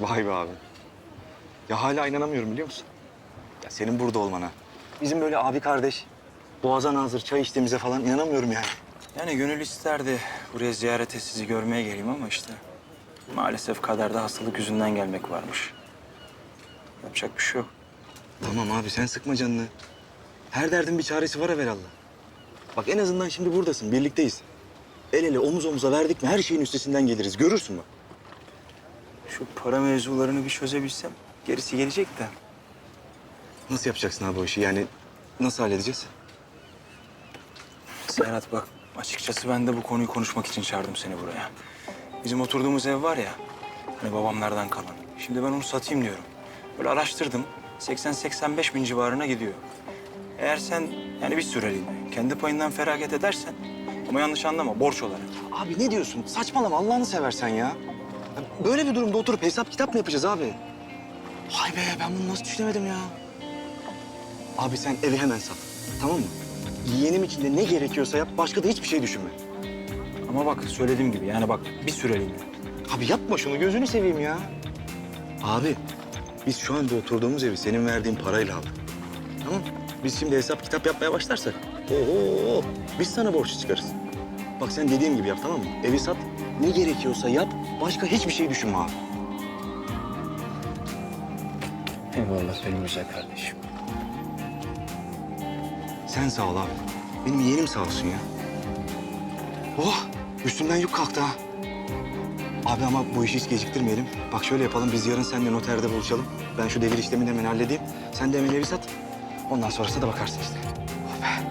Vay be abi. Ya hala inanamıyorum biliyor musun? Ya senin burada olmana. Bizim böyle abi kardeş, boğazan hazır çay içtiğimize falan inanamıyorum yani. Yani gönül isterdi buraya ziyarete sizi görmeye geleyim ama işte... ...maalesef kaderde hastalık yüzünden gelmek varmış. Yapacak bir şey yok. Tamam abi sen sıkma canını. Her derdin bir çaresi var evvelallah. Bak en azından şimdi buradasın, birlikteyiz. El ele omuz omuza verdik mi her şeyin üstesinden geliriz. Görürsün bak. Şu para mevzularını bir çözebilsem gerisi gelecek de. Nasıl yapacaksın abi o işi? Yani nasıl halledeceğiz? Serhat bak açıkçası ben de bu konuyu konuşmak için çağırdım seni buraya. Bizim oturduğumuz ev var ya hani babamlardan kalan. Şimdi ben onu satayım diyorum. Böyle araştırdım 80-85 bin civarına gidiyor. Eğer sen yani bir süreliğine kendi payından feragat edersen ama yanlış anlama borç olarak. Abi ne diyorsun? Saçmalama Allah'ını seversen ya. Ya Böyle bir durumda oturup hesap kitap mı yapacağız abi? Hay be ben bunu nasıl düşünemedim ya? Abi sen evi hemen sat. Tamam mı? Yeğenim için de ne gerekiyorsa yap. Başka da hiçbir şey düşünme. Ama bak söylediğim gibi yani bak bir süreliğine. Abi yapma şunu gözünü seveyim ya. Abi biz şu anda oturduğumuz evi senin verdiğin parayla aldık. Tamam? Biz şimdi hesap kitap yapmaya başlarsak oho biz sana borçlu çıkarız. Bak sen dediğim gibi yap tamam mı? Evi sat ne gerekiyorsa yap başka hiçbir şey düşünme abi. Eyvallah benim güzel kardeşim. Sen sağ ol abi. Benim yeğenim sağ olsun ya. Oh üstümden yük kalktı ha. Abi ama bu işi hiç geciktirmeyelim. Bak şöyle yapalım biz yarın seninle noterde buluşalım. Ben şu devir işlemini hemen halledeyim. Sen de hemen evi sat. Ondan sonrasına da bakarsın işte. Oh be.